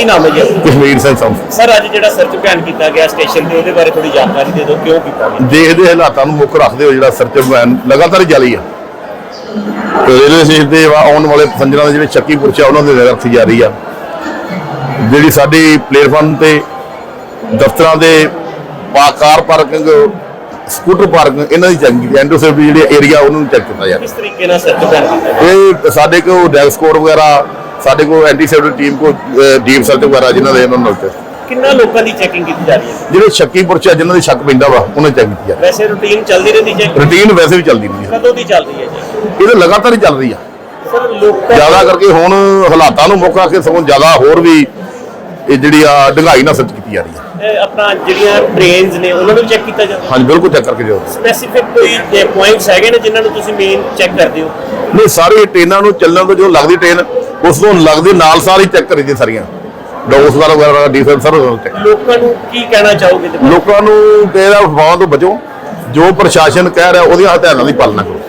ਕੀ ਨਾਮ ਹੈ ਜੀ? ਕਸ਼ਮੀਰ ਸਿੰਘ ਸਰ ਅੱਜ ਜਿਹੜਾ ਸਰਚ ਅਭਿਆਨ ਕੀਤਾ ਗਿਆ ਸਟੇਸ਼ਨ ਤੇ ਉਹਦੇ ਬਾਰੇ ਥੋੜੀ ਜਾਣਕਾਰੀ ਦੇ ਦਿਓ ਕਿਉਂ ਕੀਤਾ ਗਿਆ? ਦੇਖਦੇ ਹਾਲਾਤਾਂ ਨੂੰ ਮੁੱਖ ਰੱਖਦੇ ਹੋ ਜਿਹੜਾ ਸਰਚ ਅਭਿਆਨ ਲਗਾਤਾਰ ਜਾਰੀ ਆ। ਰੇਲਵੇ ਸਟੇਸ਼ਨ ਤੇ ਆਉਣ ਵਾਲੇ ਪੈਸੰਜਰਾਂ ਦੇ ਜਿਹੜੇ ਚੱਕੀ ਪੁਰਸ਼ਾ ਉਹਨਾਂ ਦੇ ਨਜ਼ਰ ਰੱਖੀ ਜਾ ਰਹੀ ਆ। ਜਿਹੜੀ ਸਾਡੀ ਪਲੇਟਫਾਰਮ ਤੇ ਦਫ਼ਤਰਾਂ ਦੇ ਕਾਰ ਪਾਰਕਿੰਗ ਸਕੂਟਰ ਪਾਰਕਿੰਗ ਇਹਨਾਂ ਦੀ ਕੀਤੀ। ਐਂਡੋ ਸੇਫਟੀ ਜਿਹੜੇ ਏਰੀਆ ਉਹਨਾਂ ਨੂੰ ਚੈੱਕ ਕੀਤਾ ਜਾ ਰਿਹਾ। ਕਿਸ ਤਰੀਕੇ ਨਾਲ ਸਰਚ ਅਭਿਆਨ ਕੀਤਾ ਇਹ ਸਾਡੇ ਡੈਕਸ ਕੋਡ ਵਗੈਰਾ ਸਾਡੇ ਕੋਲ ਐਂਟੀ ਸੇਫਟੀ ਟੀਮ ਕੋ ਡੀਪ ਸਰਚ ਵਗੈਰਾ ਜਿਨ੍ਹਾਂ ਦੇ ਇਹਨਾਂ ਨਾਲ ਤੇ ਕਿੰਨਾ ਲੋਕਾਂ ਦੀ ਚੈਕਿੰਗ ਕੀਤੀ ਜਾ ਰਹੀ ਹੈ? ਜਿਹੜੇ ਸ਼ੱਕੀ ਪੁਰਸ਼ਾ ਜਿਨ੍ਹਾਂ ਦੀ ਸ਼ੱਕ ਪੈਂਦਾ ਵਾ ਉਹਨਾਂ ਚੈੱਕ ਕੀਤੀ ਜਾ ਵੈਸੇ ਰੂਟੀਨ ਚੱਲਦੀ ਰਹਿੰਦੀ ਚੈਕਿੰਗ ਰੂਟੀਨ ਵੈਸੇ ਵੀ ਚੱਲਦੀ ਨਹੀਂ ਹੈ ਕਦੋਂ ਦੀ ਚੱਲ ਰਹੀ ਹੈ ਜੀ? ਇਹ ਤਾਂ ਲਗਾਤਾਰ ਹੀ ਚੱਲ ਰਹੀ ਆ। ਸਰ ਲੋਕਾਂ ਜ਼ਿਆਦਾ ਕਰਕੇ ਹੁਣ ਹਾਲਾਤਾਂ ਨੂੰ ਮੁੱਖ ਰੱਖ ਕੇ ਸਗੋਂ ਜ਼ਿਆਦਾ ਹੋਰ ਵੀ ਇਹ ਜਿਹੜੀ ਆ ਡੰਗਾਈ ਨਾਲ ਸਰਚ ਕੀਤੀ ਜਾ ਰਹੀ ਆ। ਇਹ ਆਪਣਾ ਜਿਹੜੀਆਂ ਟ੍ਰੇਨਸ ਨੇ ਉਹਨਾਂ ਨੂੰ ਚੈੱਕ ਕੀਤਾ ਜਾਂਦਾ ਹਾਂਜੀ ਬਿਲਕੁਲ ਚੈੱਕ ਕਰਕੇ ਜਾਓ। ਸਪੈਸੀਫਿਕ ਕੋਈ ਪੁਆਇੰਟਸ ਹੈਗੇ ਨੇ ਜਿਨ੍ਹਾਂ ਨੂੰ ਤੁਸੀਂ ਮੇਨ ਚੈੱਕ ਕਰਦੇ ਹੋ? ਨਹੀਂ ਸਾਰੇ ਟ੍ਰੇਨਾਂ ਨੂੰ ਚੱਲਣ ਤੋਂ ਜੋ ਲੱਗਦੀ ਟ੍ਰੇਨ ਉਸ ਤੋਂ ਲੱਗਦੇ ਨਾਲ ਹੀ ਚੈੱਕ ਕਰੀ ਦੀ ਸਾਰੀਆਂ। ਡੋਸ ਵਾਲਾ ਵਗੈਰਾ ਸਰ ਚੈੱਕ ਲੋਕਾਂ ਨੂੰ ਕੀ ਕਹਿਣਾ ਚਾਹੋਗੇ ਲੋਕਾਂ ਨੂੰ ਕਿਹੜਾ ਅਫਵਾਹਾਂ ਤੋਂ ਬਚੋ। ਜੋ ਪ੍ਰਸ਼ਾਸਨ ਕਹਿ ਰਿਹਾ ਉਹਦੀਆਂ ਹਦਾਇਤਾਂ ਦੀ ਪਾਲਣਾ ਕਰੋ।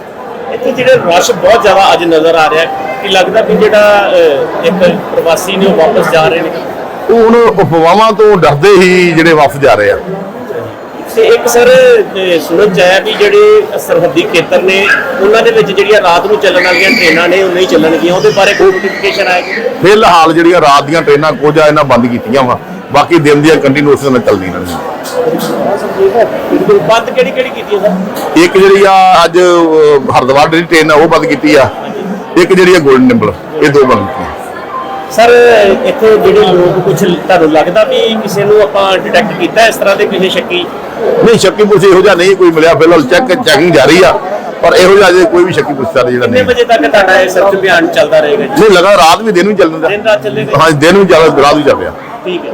ਇੱਥੇ ਜਿਹੜੇ ਰਸ਼ ਬਹੁਤ ਜ਼ਿਆਦਾ ਅੱਜ ਨਜ਼ਰ ਆ ਰਿਹਾ ਕਿ ਲੱਗਦਾ ਵੀ ਜਿਹੜਾ ਇੱਕ ਪ੍ਰਵਾਸੀ ਨੇ ਉਹ ਵਾਪਸ ਜਾ ਰਹੇ ਨੇ? ਉਹ ਹੁਣ ਅਫਵਾਹਾਂ ਤੋਂ ਡਰਦੇ ਹੀ ਜਿਹੜੇ ਵਾਪਸ ਜਾ ਰਹੇ ਆ। ਤੇ ਇੱਕ ਸਰ ਸੁਣਨ ਚ ਆਇਆ ਵੀ ਜਿਹੜੇ ਸਰਹੱਦੀ ਖੇਤਰ ਨੇ ਉਹਨਾਂ ਦੇ ਵਿੱਚ ਜਿਹੜੀਆਂ ਰਾਤ ਨੂੰ ਚੱਲਣ ਵਾਲੀਆਂ ਟ੍ਰੇਨਾਂ ਨੇ ਉਹ ਨਹੀਂ ਚੱਲਣਗੀਆਂ। ਉਹਦੇ ਬਾਰੇ ਕੋਈ ਨੋਟੀਫਿਕੇਸ਼ਨ ਆਏਗੀ ਫਿਲਹਾਲ ਜਿਹੜੀਆਂ ਰਾਤ ਦੀਆਂ ਟ੍ਰੇਨਾਂ ਕੁਝ ਆ ਇਹਨਾਂ ਬੰਦ ਕੀਤੀਆਂ ਵਾ। ਬਾਕੀ ਦਿਨ ਦੀਆਂ ਕੰਟੀਨਿਊਸ ਨਾਲ ਚੱਲਦੀਆਂ ਰਹਿਣਗੀਆਂ। ਬੰਦ ਕਿਹੜੀ ਕਿਹੜੀ ਕੀਤੀ ਹੈ ਸਰ? ਇੱਕ ਜਿਹੜੀ ਆ ਅੱਜ ਅਹ, ਹਰਿਦੁਆਰ ਦੀ ਟ੍ਰੇਨ ਆ ਉਹ ਬੰਦ ਕੀਤੀ ਆ। ਇੱਕ ਜਿਹੜੀ ਆ ਗੋਲਡਨ ਟੈਂਪਲ ਇਹ ਦੋ ਬੰਦ ਕੀਤੀਆਂ। ਸਰ ਇੱਥੇ ਜਿਹੜੇ ਲੋਕ ਕੁਝ ਤੁਹਾਨੂੰ ਲੱਗਦਾ ਵੀ ਕਿਸੇ ਨੂੰ ਆਪਾਂ ਡਿਟੈਕਟ ਕੀਤਾ ਇਸ ਤਰ੍ਹਾਂ ਦੇ ਕਿਸੇ ਸ਼ੱਕੀ? ਨਹੀਂ ਸ਼ੱਕੀ ਪੁਲਿਸ ਇਹੋ ਜਿਹਾ ਨਹੀਂ ਕੋਈ ਮਿਲਿਆ ਫਿਲਹਾਲ ਚੈੱਕ ਚੈਕਿੰਗ ਜਾਰੀ ਆ ਪਰ ਇਹੋ ਜਿਹਾ ਅਜੇ ਕੋਈ ਵੀ ਸ਼ੱਕੀ ਪੁਲਿਸ ਦਾ ਜਿਹੜਾ ਕਿੰਨੇ ਨਹੀਂ। ਵਜੇ ਤੱਕ ਤੁਹਾਡਾ ਇਹ ਸਰਚ ਅਭਿਆਨ ਚੱਲਦਾ ਰਹੇਗਾ ਜੀ? ਨਹੀਂ ਲਗਾ ਰਾਤ ਵੀ ਦਿਨ ਵੀ ਚੱਲਦਾ। ਦਿਨ ਰਾਤ ਚੱਲੇਗਾ ਹਾਂ ਦਿਨ ਵੀ ਜ਼ਿਆਦਾ ਰਾਤ ਵੀ ਚੱਲ ਰਿਹਾ। ਠੀਕ ਹੈ।